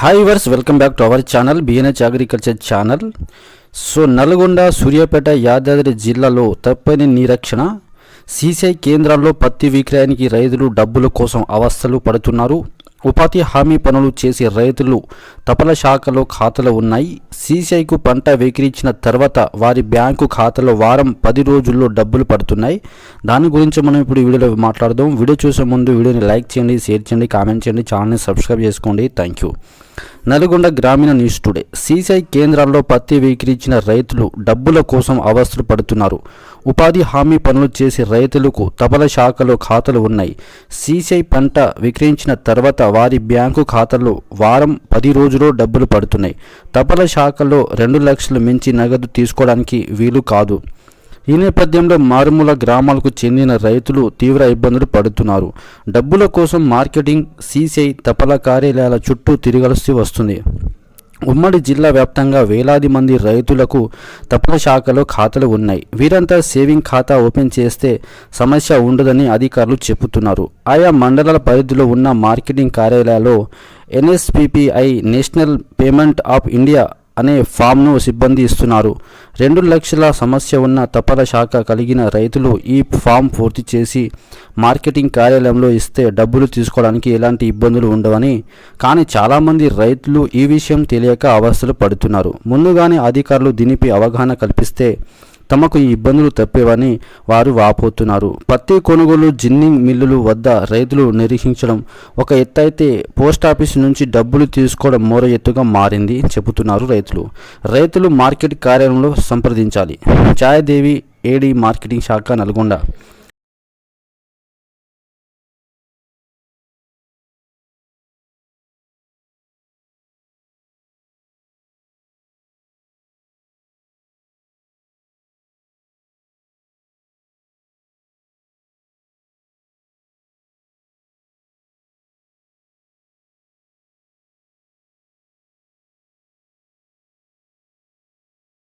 Hi verse welcome back to our channel BNH agriculture channel so Nalgonda Suryapet Yadadri జిల్లాలో తప్పని నిరీక్షణ. CCI కేంద్రాల్లో పత్తి విక్రయానికి రైతులు డబ్బుల కోసం అవస్థలు పడుతున్నారు. ఉపాధి హామీ పనులు చేసే రైతులు తపల శాఖలో ఖాతాలు ఉన్నాయి. సీసీఐకు పంట విక్రయించిన తర్వాత వారి బ్యాంకు ఖాతాలో వారం పది రోజుల్లో డబ్బులు పడుతున్నాయి. దాని గురించి మనం ఇప్పుడు వీడియోలో మాట్లాడదాం. వీడియో చూసే ముందు వీడియోని లైక్ చేయండి షేర్ చేయండి కామెంట్ చేయండి ఛానల్ని సబ్స్క్రైబ్ చేసుకోండి. థ్యాంక్ యూ నల్గొండ గ్రామీణ న్యూస్ టుడే. సీసీఐ కేంద్రాల్లో పత్తి విక్రయించిన రైతులు డబ్బుల కోసం అవస్థలు పడుతున్నారు. ఉపాధి హామీ పనులు చేసే రైతులకు తపల శాఖలో ఖాతాలు ఉన్నాయి. సీసీఐ పంట విక్రయించిన తర్వాత వారి బ్యాంకు ఖాతాలో వారం పది రోజుల్లో డబ్బులు పడుతున్నాయి. తపల శాఖలో రెండు లక్షలు మించి నగదు తీసుకోవడానికి వీలు కాదు. ఈ నేపథ్యంలో మారుమూల గ్రామాలకు చెందిన రైతులు తీవ్ర ఇబ్బందులు పడుతున్నారు. డబ్బుల కోసం మార్కెటింగ్ సీసీఐ తపల కార్యాలయాల చుట్టూ తిరగాల్సి వస్తుంది. ఉమ్మడి జిల్లా వ్యాప్తంగా వేలాది మంది రైతులకు తపల శాఖలో ఖాతాలు ఉన్నాయి. వీరంతా సేవింగ్ ఖాతా ఓపెన్ చేస్తే సమస్య ఉండదని అధికారులు చెబుతున్నారు. ఆయా మండలాల పరిధిలో ఉన్న మార్కెటింగ్ కార్యాలయాల్లో NSPPI national payment of India అనే ఫామ్ను సిబ్బంది ఇస్తున్నారు. రెండు లక్షల సమస్య ఉన్న తపాలా శాఖ కలిగిన రైతులు ఈ ఫామ్ పూర్తి చేసి మార్కెటింగ్ కార్యాలయంలో ఇస్తే డబ్బులు తీసుకోవడానికి ఎలాంటి ఇబ్బందులు ఉండవని కానీ చాలామంది రైతులు ఈ విషయం తెలియక అవస్థలు పడుతున్నారు. ముందుగానే అధికారులు దీనిపై అవగాహన కల్పిస్తే తమకు ఈ ఇబ్బందులు తప్పేవని వారు వాపోతున్నారు. పత్తి కొనుగోలు జిన్నింగ్ మిల్లులు వద్ద రైతులు నిరీక్షించడం ఒక ఎత్తు అయితే పోస్టాఫీస్ నుంచి డబ్బులు తీసుకోవడం మరో ఎత్తుగా మారింది చెబుతున్నారు రైతులు. రైతులు మార్కెట్ కార్యాలయంలో సంప్రదించాలి. ఛాయాదేవి ఏడీ మార్కెటింగ్ శాఖ నల్గొండ.